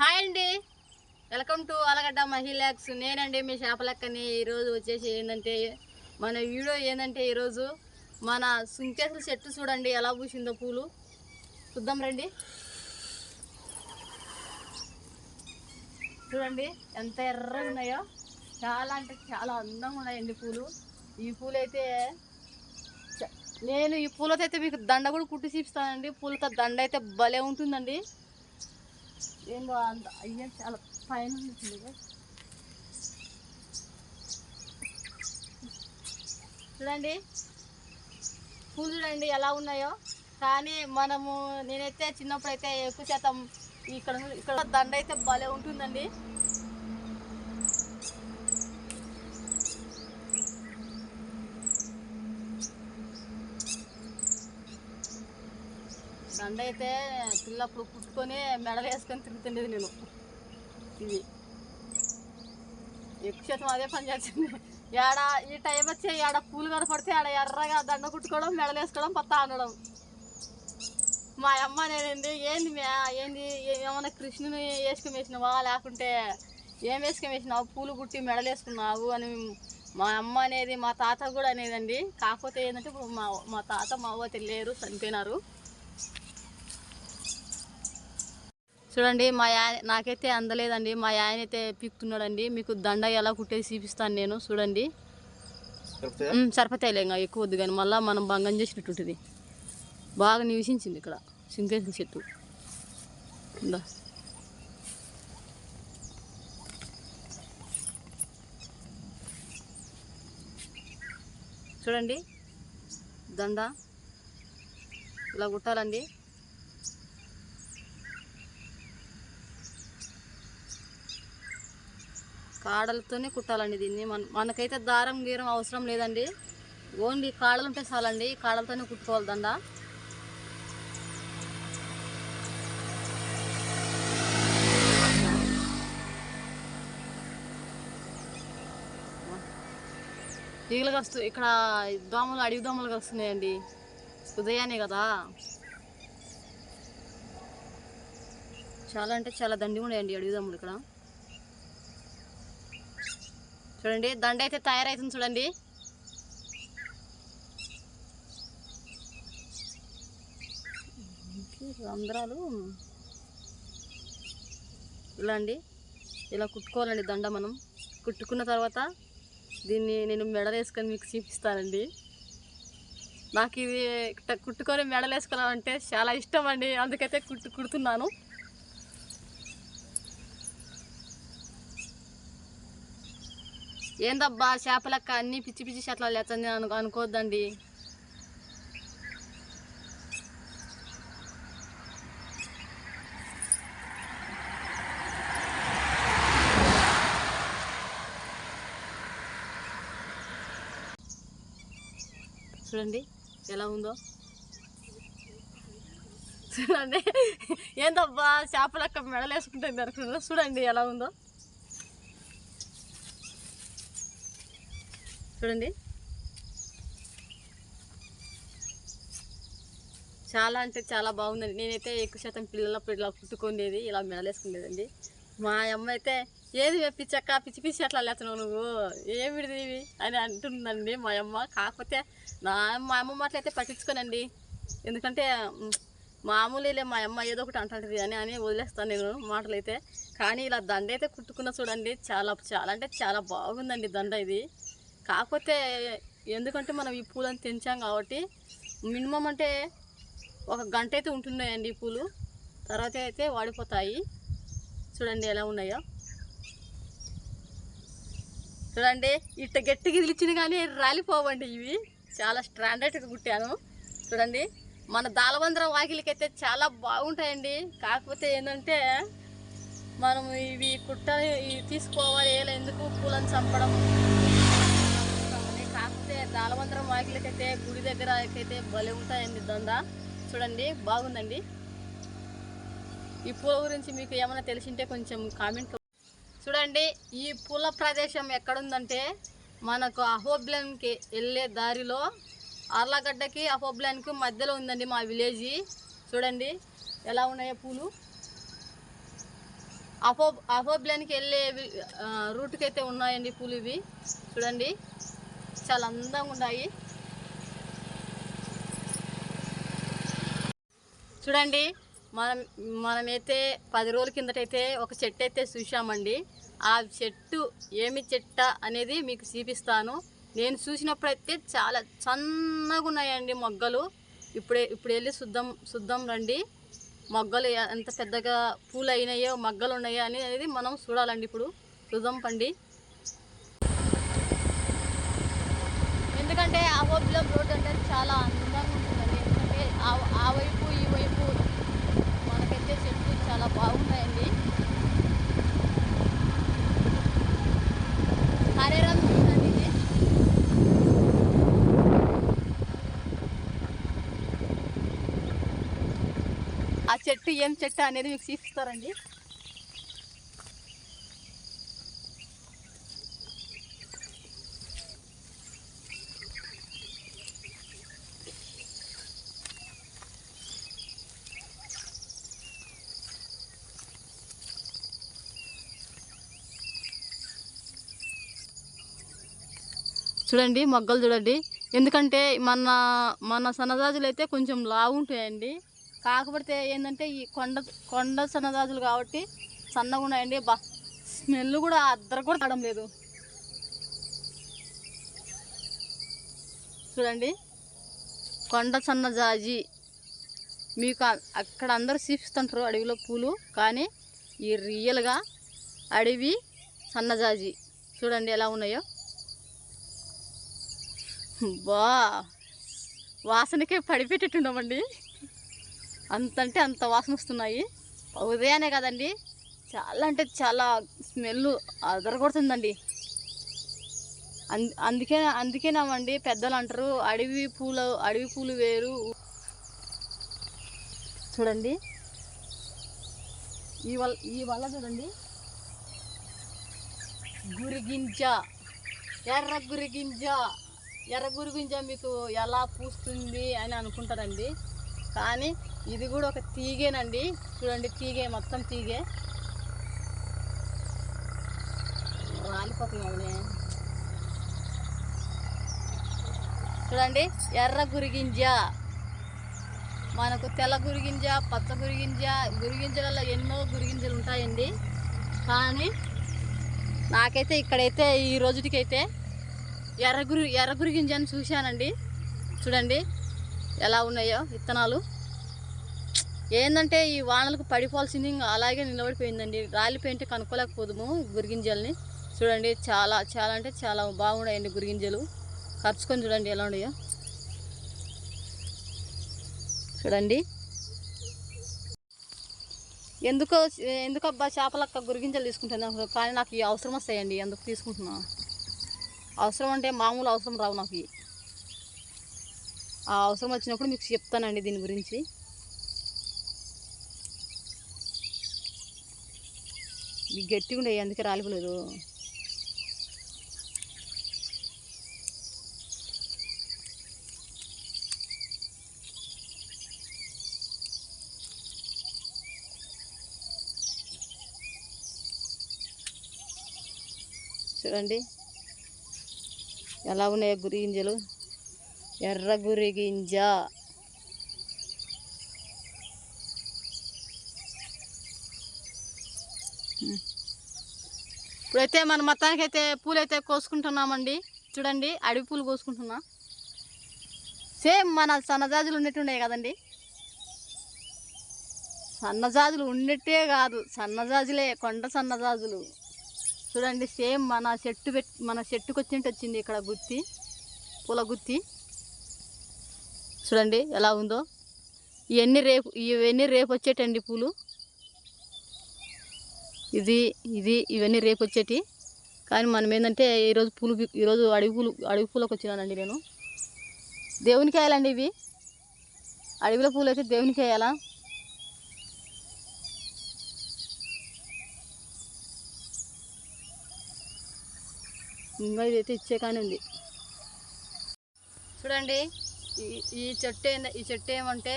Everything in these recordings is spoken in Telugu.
హాయ్ అండి. వెల్కమ్ టు అలగడ్డ మహిళాక్స్ నేనండి మీ చేపలక్కని. ఈరోజు వచ్చేసి ఏంటంటే మన వీడియో ఏంటంటే ఈరోజు మన సుంకేసుల చెట్టు చూడండి ఎలా పూసిందో పూలు. చూద్దాం రండి. చూడండి ఎంత ఎర్రగా ఉన్నాయో. చాలా అంటే చాలా అందంగా ఉన్నాయండి పూలు. ఈ పూలు అయితే చ- నేను ఈ పూలతో అయితే మీకు దండ కూడా కుట్టి చూపిస్తానండి. పూలతో దండ అయితే భలే ఉంటుందండి. ఏందో అంత అయ్యా చాలా పైన ఉంటుంది చూడండి. పూలు చూడండి ఎలా ఉన్నాయో. కానీ మనము నేనైతే చిన్నప్పుడు అయితే ఎక్కువ శాతం ఇక్కడ ఇక్కడ దండ అయితే భలే ఉంటుందండి. దండ అయితే పిల్లప్పుడు కుట్టుకొని మెడలు వేసుకొని తిరుగుతుండేది నేను. ఇది. ఎక్కువ శాతం అదే పని చేస్తుంది. ఏడ ఈ టైం వచ్చి ఏడ పూలు కనపడితే ఆడ ఎర్రగా దండ కుట్టుకోవడం మెడలు వేసుకోవడం పత్త అనడం. మా అమ్మ నేనండి ఏంది మ్యా ఏంది ఏమన్నా కృష్ణుని వేసుకొని వేసినావా? లేకుంటే ఏం వేసుకొని వేసినావు? పూలు కుట్టి మెడలు వేసుకున్నావు అని మా అమ్మ అనేది మా తాత కూడా అనేదండి. కాకపోతే ఏంటంటే ఇప్పుడు మా మా తాత మా అవ్వ తెలియరు చనిపోయినారు. చూడండి మా ఆయన నాకైతే అందలేదండి. మా ఆయన అయితే పీకుతున్నాడండి మీకు దండ ఎలా కుట్టేసి చూపిస్తాను నేను చూడండి. సరిపోతాయిలే ఇంకా ఎక్కువ వద్దు కానీ మళ్ళీ మనం భంగం చేసినట్టు ఉంటుంది. బాగా నివసించింది ఇక్కడ సింకేసిన చెట్టు. చూడండి దండ. ఇలా కుట్టాలండి. కాడలతోనే కుట్టాలండి దీన్ని. మన మనకైతే దారం గీరం అవసరం లేదండి. ఓన్లీ కాడలు ఉంటే చాలండి కాడలతోనే కుట్టుకోవాలి దండ. ఈగలు కస్తూ ఇక్కడ దోమలు అడవి దోమలు కస్తున్నాయండి. ఉదయాన్నే కదా. చాలా అంటే చాలా దండిగా ఉన్నాయండి అడవి దోమలు ఇక్కడ. చూడండి. దండ అయితే తయారైతుంది చూడండి. రంధ్రాలు. ఇలా అండి. ఇలా కుట్టుకోవాలండి దండ మనం. కుట్టుకున్న తర్వాత దీన్ని నేను మెడలేసుకొని మీకు చూపిస్తానండి. నాకు ఇది కుట్టుకొని మెడలేసుకోవాలంటే చాలా ఇష్టం అండి. అందుకైతే కుట్టు కుడుతున్నాను. ఏందబ్బా చేపలక్క అన్ని పిచ్చి పిచ్చి చెట్ల లేచని అను అనుకోవద్దండి చూడండి ఎలా ఉందో. చూడండి ఏందబ్బా చేపలక్క మెడలేసుకుంటుంది అనుకున్నా చూడండి ఎలా ఉందో. చూడండి. చాలా అంటే చాలా బాగుందండి. నేనైతే ఎక్కువ శాతం పిల్లలప్పుడు ఇలా కుట్టుకునేది ఇలా మెడలేసుకునేదండి. మా అమ్మ అయితే ఏది వే పిచ్చక్క పిచ్చి పిచ్చి అట్లా లేతున్నావు నువ్వు? ఏమిడిది విడిదివి అని అంటుందండి మా అమ్మ. కాకపోతే నా మా అమ్మ మాటలైతే పట్టించుకోనండి. ఎందుకంటే మ్, మామూలులే మా అమ్మ ఏదో ఒకటి అంటుంటుంది అని అని వదిలేస్తాను నేను మాటలైతే. కానీ ఇలా దండ అయితే కుట్టుకున్న చూడండి చాలా చాలా అంటే చాలా బాగుందండి దండ ఇది. కాకపోతే ఎందుకంటే మనం ఈ పూలను తెంచాం కాబట్టి మినిమం అంటే ఒక గంట అయితే ఉంటున్నాయండి ఈ పూలు. తర్వాత అయితే వాడిపోతాయి. చూడండి ఎలా ఉన్నాయో. చూడండి ఇట్ట గట్టిగా ఇదిలిచ్చిన కానీ రాలిపోవండి ఇవి. చాలా స్టాండర్డ్గా కుట్టాను. చూడండి మన దాలబంద్ర వాకిలికైతే చాలా బాగుంటాయండి. కాకపోతే ఏంటంటే మనం ఇవి కుట్ట ఇవి తీసుకోవాలి ఎలా ఎందుకు పూలను చంపడం? దాలవంతరం వాకిలకైతే గుడి దగ్గర అయితే భలే ఉంటాయండి దొంద. చూడండి బాగుందండి. ఈ పూల గురించి మీకు ఏమైనా తెలిసింటే కొంచెం కామెంట్ చూడండి ఈ పూల ప్రదేశం ఎక్కడుందంటే మనకు అహోబ్లన్కి వెళ్ళే దారిలో అర్లగడ్డకి అహోబ్లన్కి మధ్యలో ఉందండి మా విలేజ్. చూడండి ఎలా ఉన్నాయో పూలు. అపో అపోబ్లానికి వెళ్ళే రూట్కి అయితే ఉన్నాయండి పూలు ఇవి. చూడండి. చాలా అందంగా ఉన్నాయి. చూడండి మనం మనమైతే పది రోజుల కిందటైతే ఒక చెట్టు అయితే చూసామండి ఆ చెట్టు ఏమి చెట్ట అనేది మీకు చూపిస్తాను. నేను చూసినప్పుడైతే చాలా సన్నగా ఉన్నాయండి మొగ్గలు. ఇప్పుడే ఇప్పుడు వెళ్ళి శుద్ధం శుద్ధం రండి. మొగ్గలు ఎంత పెద్దగా పూలు అయినాయో మొగ్గలు ఉన్నాయో అనేది మనం చూడాలండి ఇప్పుడు. శుద్ధం పండి. ఎందుకంటే ఆ వైపులో రోడ్ అంటే చాలా అందంగా ఉంటుందండి. ఎందుకంటే ఆ ఆ వైపు ఈ వైపు మనకైతే చెట్లు చాలా బాగున్నాయండి. హరేరామ్ చూడండి ఇది. ఆ చెట్టు ఏం చెట్టు అనేది మీకు చూపిస్తారండి. చూడండి మొగ్గలు చూడండి. ఎందుకంటే మన మన సన్నజాజులు అయితే కొంచెం లావుంటాయండి. కాకపోతే ఏంటంటే ఈ కొండ కొండ సన్నజాజులు కాబట్టి సన్నగా ఉన్నాయండి. బా స్మెల్ కూడా అద్దరు కూడా రావడం లేదు. చూడండి కొండ సన్నజాజి. మీకు అక్కడ అందరూ చూపిస్తుంటారు అడవిలో పూలు కానీ ఈ రియల్గా అడవి సన్నజాజి. చూడండి ఎలా ఉన్నాయో. బా వాసనకే పడిపెట్టున్నామండి అంత అంటే అంత వాసన వస్తున్నాయి ఉదయానే కదండి చాలా అంటే చాలా స్మెల్ అదరగొడుతుందండి. అంద అందుకే అందుకేనామండి పెద్దలు అంటారు అడవి పూలు అడవి పూలు వేరు. చూడండి. ఈ వల్ల ఈ వల్ల చూడండి. గురిగింజ ఎర్ర గురిగింజ. ఎర్ర గురిగింజ మీకు ఎలా పూస్తుంది అని అనుకుంటారండి. కానీ ఇది కూడా ఒక తీగేనండి. చూడండి తీగే మొత్తం తీగే. రాలిపోతుంది చూడండి ఎర్ర గురిగింజ. మనకు తెల్ల గురిగింజ పచ్చ గురిగింజ గురిగింజలలో ఎన్నో గురిగింజలు ఉంటాయండి. కానీ నాకైతే ఇక్కడైతే ఈ రోజుటికైతే ఎర్రగురి ఎర్రగురి గింజని చూశానండి. చూడండి ఎలా ఉన్నాయో విత్తనాలు. ఏంటంటే ఈ వానలకు పడిపోవాల్సింది ఇంకా అలాగే నిలబడిపోయిందండి. రాలిపోయింటే కనుక్కోలేకపోదుము గురిగింజల్ని చూడండి చాలా చాలా అంటే చాలా బాగున్నాయండి గురిగింజలు ఖర్చుకొని చూడండి ఎలా ఉన్నాయో. చూడండి. ఎందుకో ఎందుకబ్బా చేపలక్క గురిగింజలు తీసుకుంటాను కానీ నాకు ఈ అవసరం వస్తాయండి ఎందుకు తీసుకుంటున్నా అవసరం అంటే మామూలు అవసరం రావు నాకు. ఆ అవసరం వచ్చినప్పుడు మీకు చెప్తానండి దీని గురించి. మీకు గట్టిగా ఉండే అందుకే రాలిపోలేదు. చూడండి. ఎలా ఉన్నాయో గురి గింజలు ఎర్ర గురి గింజ. ఇప్పుడైతే మన మొత్తానికి అయితే పూలు అయితే కోసుకుంటున్నామండి. చూడండి అడవి పూలు కోసుకుంటున్నాం. సేమ్ మన సన్నజాజులు ఉన్నట్టున్నాయి కదండి. సన్నజాజులు ఉన్నట్టే కాదు సన్నజాజులే కొండ సన్నజాజులు. చూడండి సేమ్ మన చెట్టు పెట్ మన చెట్టుకు వచ్చినట్టు వచ్చింది ఇక్కడ గుత్తి పూల గుత్తి. చూడండి ఎలా ఉందో. ఇవన్నీ రేపు ఇవన్నీ రేపు వచ్చేటండి పూలు. ఇది ఇది ఇవన్నీ రేపు వచ్చేటి. కానీ మనం ఏంటంటే ఈరోజు పూలు ఈరోజు అడవి పూలు అడవి పూలకు వచ్చినానండి నేను. దేవునికి వేయాలండి ఇవి. అడవిలో పూలు అయితే దేవునికి వేయాలా ఇంకా ఇదైతే ఇచ్చే కానీ ఉంది. చూడండి ఈ ఈ చెట్టు ఏంద ఈ చెట్టు ఏమంటే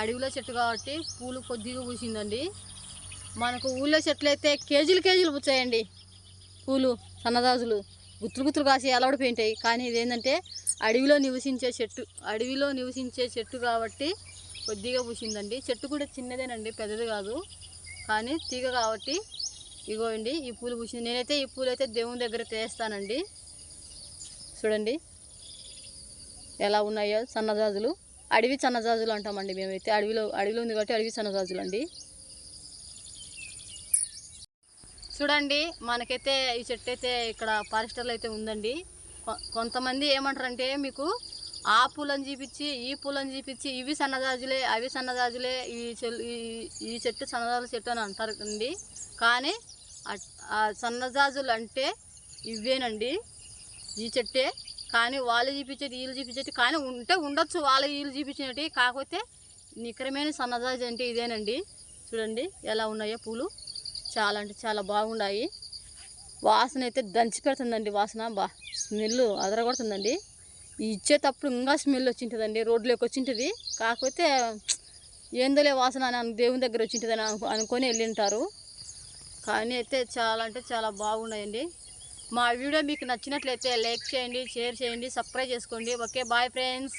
అడవిలో చెట్టు కాబట్టి పూలు కొద్దిగా పూసిందండి. మనకు ఊళ్ళో చెట్లు అయితే కేజీలు కేజీలు పుచ్చాయండి. పూలు సన్నదాజులు గుత్తులు గుత్తులు కాసి అలవడిపోయింటాయి కానీ ఇదేంటంటే అడవిలో నివసించే చెట్టు అడవిలో నివసించే చెట్టు కాబట్టి కొద్దిగా పూసిందండి. చెట్టు కూడా చిన్నదేనండి పెద్దది కాదు. కానీ తీగ కాబట్టి ఇగోండి ఈ పూలు పూసింది నేనైతే ఈ పూలు అయితే దేవుని దగ్గర తెస్తానండి. చూడండి ఎలా ఉన్నాయో సన్నజాజులు. అడవి సన్నజాజులు అంటామండి మేమైతే. అడవిలో అడవిలో ఉంది కాబట్టి అడవి సన్నజాజులు అండి చూడండి మనకైతే ఈ చెట్టు అయితే ఇక్కడ ఫారెస్టర్లో అయితే ఉందండి. కొ- కొంతమంది ఏమంటారంటే మీకు ఆ పూలను చూపించి ఈ పూలను చూపించి ఇవి సన్నజాజులే అవి సన్నజాజులే ఈ ఈ- ఈ చెట్టు సన్నజాజుల చెట్టు అని అంటారు అండి. కానీ ఆ సన్నజాజులు అంటే ఇవేనండి ఈ చెట్టే. కానీ వాళ్ళు చూపించేది వీళ్ళు చూపించేది కానీ ఉంటే ఉండొచ్చు వాళ్ళు వీళ్ళు చూపించినట్టు. కాకపోతే నికరమైన సన్నజాజు అంటే ఇదేనండి. చూడండి ఎలా ఉన్నాయో పూలు. చాలా అంటే చాలా బాగున్నాయి. వాసన అయితే దంచి పెడుతుందండి వాసన. బా స్మెల్ అదరగొడుతుందండి. ఇచ్చేటప్పుడు ఇంకా స్మెల్ వచ్చింటుందండి రోడ్లోకి వచ్చింటుంది. కాకపోతే ఏందోలే వాసన అని దేవుని దగ్గర వచ్చింటుందని అని అనుకొని వెళ్ళింటారు. కానీ అయితే చాలా అంటే చాలా బాగున్నాయండి. మా వీడియో మీకు నచ్చినట్లయితే లైక్ చేయండి షేర్ చేయండి సబ్స్క్రైబ్ చేసుకోండి. Okay bye friends.